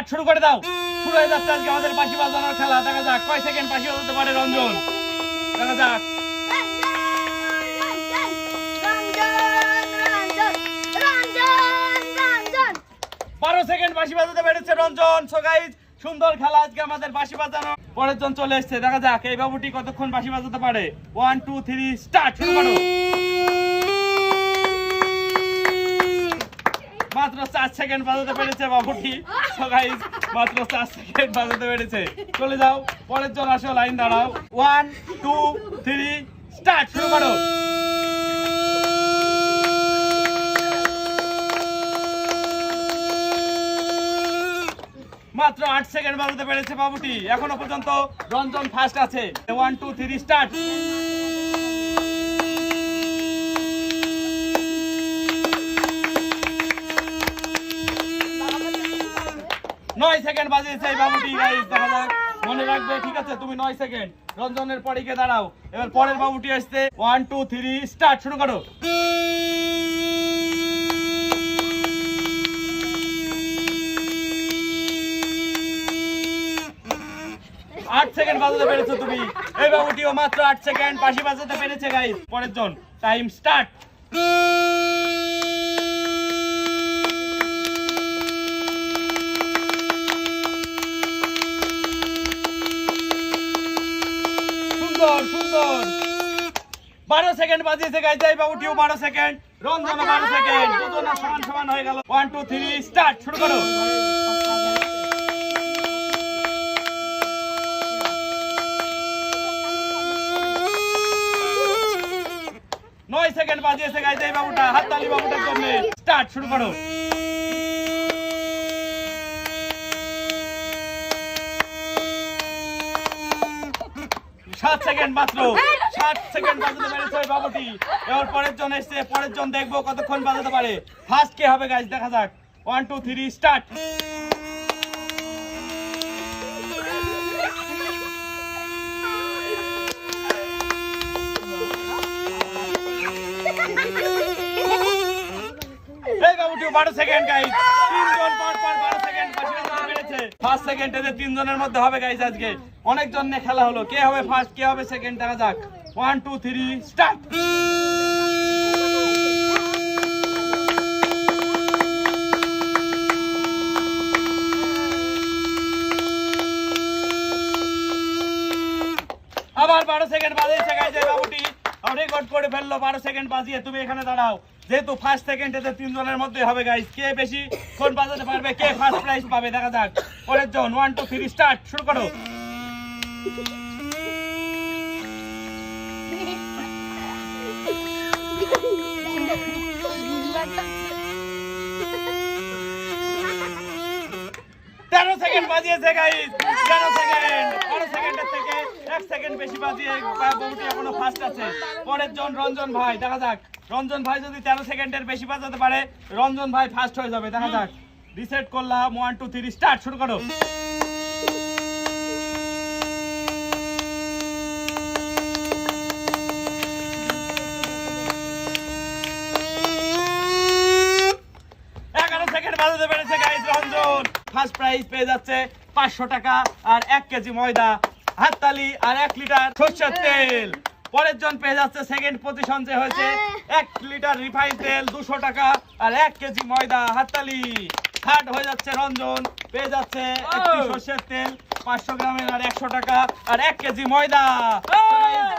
Start শুরু করে দাও। শুরু হয়ে যাচ্ছে আজকে আমাদের বাঁশি বাজানোর খেলা। দেখা যাক, কয় সেকেন্ড বাঁশি বাজাতে পারে রঞ্জন? দেখা যাক। বারো সেকেন্ড বাজাতে পেরেছে রঞ্জন। সুন্দর খেলা আজকে আমাদের বাঁশি বাজানো। পরের জন চলে এসছে। দেখা যাক, এই বাবুটি কতক্ষণ বাঁশি বাজাতে পারে? ওয়ান টু থ্রি স্টার্ট শুরু করো। চার সেকেন্ড বাজাতে পেরেছে বাবুটি। সো মাত্র চার সেকেন্ড বাজাতে পেরেছে। চলে যাও পরের জন আসো, লাইন দাঁড়াও। ওয়ান টু থ্রি স্টার্ট শুরু করো। মাত্র আট সেকেন্ড বাজাতে পেরেছে বাবুটি। এখনও পর্যন্ত রঞ্জন ফার্স্ট আছে। ওয়ান টু থ্রি স্টার্ট নয় সেকেন্ড বাজিয়েছে এই বাবুটি গাইস দেখা যাক। মনে রাখবে, ঠিক আছে, তুমি নয় সেকেন্ড। রঞ্জনের পরে গিয়ে দাঁড়াও। এবার পরের বাবুটি আসছে। ওয়ান টু থ্রি স্টার্ট শুরু করো। আট সেকেন্ড বাজাতে পেরেছ তুমি। এই বাবুটিও মাত্র আট সেকেন্ড, পাশি বাজাতে পেরেছে গাইস পরের জন টাইম স্টার্ট সুন্দর সুন্দর। বারো সেকেন্ড বাজিয়েছে গাইছে এই বাবুটিও বারো সেকেন্ড রঞ্জনও বারো সেকেন্ড দুজনের সমান সমান হয়ে গেল। ওয়ান টু থ্রি স্টার্ট শুরু করো। নয় সেকেন্ড বাজিয়েছে গাইছে এই বাবুটা, হাততালি বাবুটার জন্য। স্টার্ট শুরু করো। সাত সেকেন্ড মাত্র। সাত সেকেন্ড বাজাতে পেরেছে ওই বাবুটি। এবার পরের জন এসছে, পরের জন দেখব কতক্ষণ বাজাতে পারে। ফার্স্ট কে হবে গাইজ দেখা যাক। ওয়ান টু থ্রি স্টার্ট এই বারো সেকেন্ড গাইজ তিনজন পর পর বারো সেকেন্ড পেরেছে ফার্স্ট সেকেন্ড এদের তিনজনের মধ্যে হবে গাইজ আজকে। অনেকজন নিয়ে খেলা হলো। কে হবে ফার্স্ট কে হবে সেকেন্ড দেখা যাক। ওয়ান টু থ্রি স্টার্ট আবার বারো সেকেন্ড বাজিয়েছে গাইছে বাবুটি। রেকর্ড করে ফেলল, বারো সেকেন্ড বাজিয়ে তুমি এখানে দাঁড়াও। যেহেতু ফার্স্ট সেকেন্ড এতে তিনজনের মধ্যে হবে গাইস কে বেশি কোন বাজাতে পারবে, কে ফার্স্ট প্রাইজ পাবে, দেখা যাক। পরের জন ওয়ান টু থ্রি স্টার্ট শুরু করো। তেরো সেকেন্ড বাজিয়েছে তেরো সেকেন্ড সেকেন্ডের থেকে এক সেকেন্ড বেশি বাজিয়ে এখনও ফার্স্ট আছে। পরের জন, রঞ্জন ভাই, দেখা যাক। রঞ্জন ভাই যদি তেরো সেকেন্ডের বেশি বাজাতে পারে, রঞ্জন ভাই ফার্স্ট হয়ে যাবে। দেখা যাক। রিসেট করলাম ওয়ান টু থ্রি স্টার্ট শুরু করো। ফার্স্ট প্রাইজ পেয়ে যাচ্ছে পাঁচশো টাকা আর এক কেজি ময়দা, হাততালি আর এক লিটার সর্ষের তেল। পরের জন পেয়ে যাচ্ছে সেকেন্ড পজিশন যে হয়েছে এক লিটার রিফাইন তেল দুশো টাকা আর এক কেজি ময়দা হাততালি। থার্ড হয়ে যাচ্ছে রঞ্জন। পেয়ে যাচ্ছে একটি সর্ষের তেল পাঁচশো গ্রামের আর একশো টাকা আর এক কেজি ময়দা।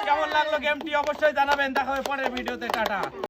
কেমন লাগল গেমটি অবশ্যই জানাবেন। দেখা হবে পরের ভিডিওতে। টাটা।